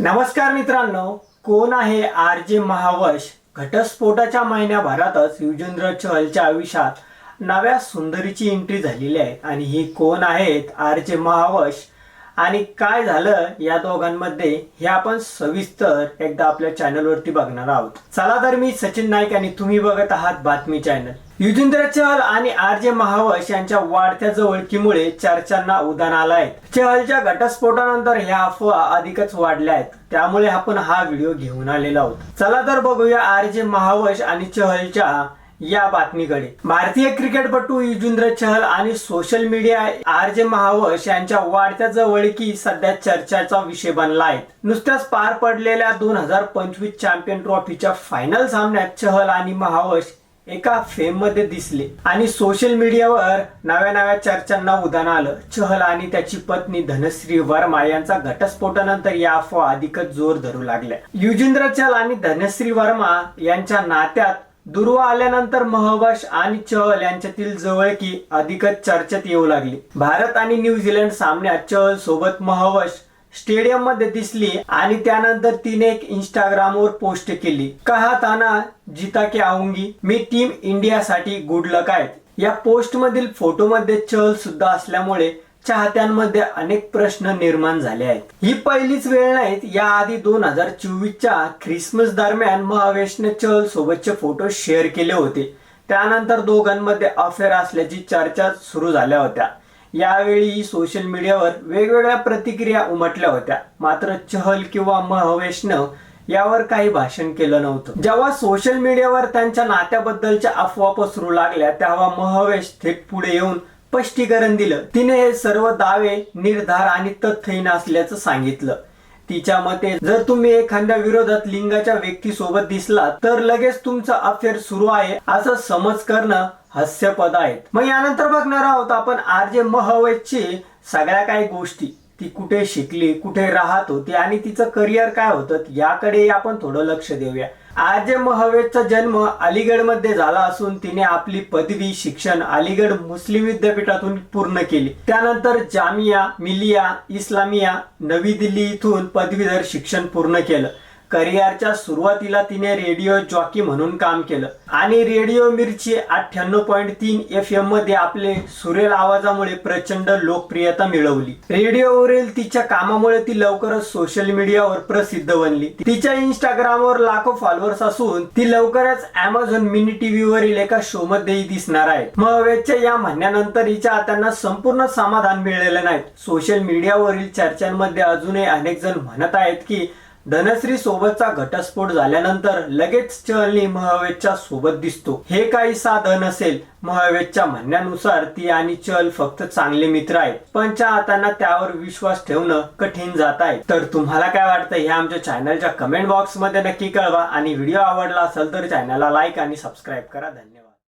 नमस्कार मित्रांनो कोण आहे आर जे महावश? घटस्फोटाच्या महिन्याभरातच युजेंद्र चहलच्या आयुष्यात नव्या सुंदरीची एंट्री झालेली आहे. आणि ही कोण आहेत आर जे महावश? आणि काय झालं या दोघांमध्ये हे आपण सविस्तर एकदा आपल्या चॅनलवरती बघणार आहोत. चला तर मी सचिन नाईक आणि तुम्ही बघत आहात बातमी चॅनल युजेंद्र चहल आणि आर जे महावश यांच्या वाढत्या जवळकीमुळे चर्चांना उदान आलं आहे. चहलच्या घटस्फोटानंतर ह्या अफवा अधिकच वाढल्या आहेत. त्यामुळे आपण हा व्हिडिओ घेऊन आलेलो आहोत. चला तर बघूया आर जे महावश आणि चहलच्या या बातमीकडे. भारतीय क्रिकेटपटू युजवेंद्र चहल आणि सोशल मीडिया आर जे महावश यांच्या वाढत्या जवळकी सध्या चर्चाचा विषय बनला आहे. नुसत्याच पार पडलेल्या दोन हजार पंचवीस चॅम्पियन ट्रॉफीच्या फायनल सामन्यात चहल आणि महावश एका फेममध्ये दिसले. आणि सोशल मीडियावर नव्या नव्या चर्चांना उदाहरण आलं. चहल आणि त्याची पत्नी धनश्री वर्मा यांचा घटस्फोटानंतर या अफवा अधिकच जोर धरू लागल्या. युजेंद्र चहल आणि धनश्री वर्मा यांच्या नात्यात दुर्वा आल्यानंतर महवश आणि चहल यांच्यातील जवळकी अधिकच चर्चेत येऊ लागली. भारत आणि न्यूझीलंड सामन्यात चहल सोबत महवश स्टेडियममध्ये दिसली आणि त्यानंतर तिने एक इंस्टाग्रामवर पोस्ट केली. कहा ताना जिता के आऊंगी मी टीम इंडियासाठी गुड लक आहेत. या पोस्ट मधील फोटो मध्ये चल सुद्धा असल्यामुळे चाहत्यांमध्ये अनेक प्रश्न निर्माण झाले आहेत. ही पहिलीच वेळ नाहीत याआधी दोन हजार चोवीसच्या ख्रिसमस दरम्यान महावेशने चहल सोबतचे फोटो शेअर केले होते. त्यानंतर दोघांमध्ये अफेअर असल्याची चर्चा सुरू झाल्या होत्या. यावेळी सोशल मीडियावर वेगवेगळ्या प्रतिक्रिया उमटल्या होत्या. मात्र चहल किंवा महवेशनं यावर काही भाषण केलं नव्हतं. जेव्हा सोशल मीडियावर त्यांच्या नात्याबद्दलच्या अफवा पसरू लागल्या तेव्हा महवेश थेट पुढे येऊन स्पष्टीकरण दिलं. तिने हे सर्व दावे निर्धार आणि तथ्यहीन असल्याचं सांगितलं. तिच्या मते जर तुम्ही एखाद्या विरोधात लिंगाच्या व्यक्तीसोबत दिसला तर लगेच तुमचं अफेअर सुरू आहे असं समज करणं हास्यपद आहेत मग यानंतर बघणार आहोत आपण आर जे महवेची सगळ्या काही गोष्टी. ती कुठे शिकली कुठे राहत होती आणि तिचं करिअर काय होतं याकडे आपण थोडं लक्ष देऊया. आज जे जन्म अलीगडमध्ये झाला असून तिने आपली पदवी शिक्षण अलीगड मुस्लिम विद्यापीठातून पूर्ण केली. त्यानंतर जामिया मिलिया इस्लामिया नवी दिल्ली इथून पदवीधर शिक्षण पूर्ण केलं. करिअरच्या सुरुवातीला तिने रेडिओ जॉकी म्हणून काम केलं. आणि रेडिओ मिरची अठ्ठ्याण्णव पॉईंट तीन एफ एममध्ये आपले सुरेल आवाजामुळे प्रचंड लोकप्रियता मिळवली. रेडिओवरील तिच्या कामामुळे ती लवकरच सोशल मीडियावर प्रसिद्ध बनली. तिच्या इंस्टाग्रामवर लाखो फॉलोअर्स असून ती लवकरच अमेझॉन मिनी टीव्ही वरील एका शो मध्येही दिसणार आहे. महवेच्या या म्हणण्यानंतर हिच्या त्यांना संपूर्ण समाधान मिळलेलं नाही. सोशल मीडियावरील चर्चांमध्ये अजूनही अनेक जण म्हणत आहेत की धनश्री सोबतचा घटस्फोट झाल्यानंतर लगेच चहलनी महावेदच्या सोबत दिसतो. हे काही साधन असेल महावेदच्या म्हणण्यानुसार ती आणि चहल फक्त चांगले मित्र आहेत. पण चाहत्यांना त्यावर विश्वास ठेवणं कठीण जात आहे. तर तुम्हाला काय वाटतं हे आमच्या चॅनलच्या कमेंट बॉक्समध्ये नक्की कळवा. आणि व्हिडिओ आवडला असेल तर चॅनलला लाईक आणि सबस्क्राईब करा. धन्यवाद.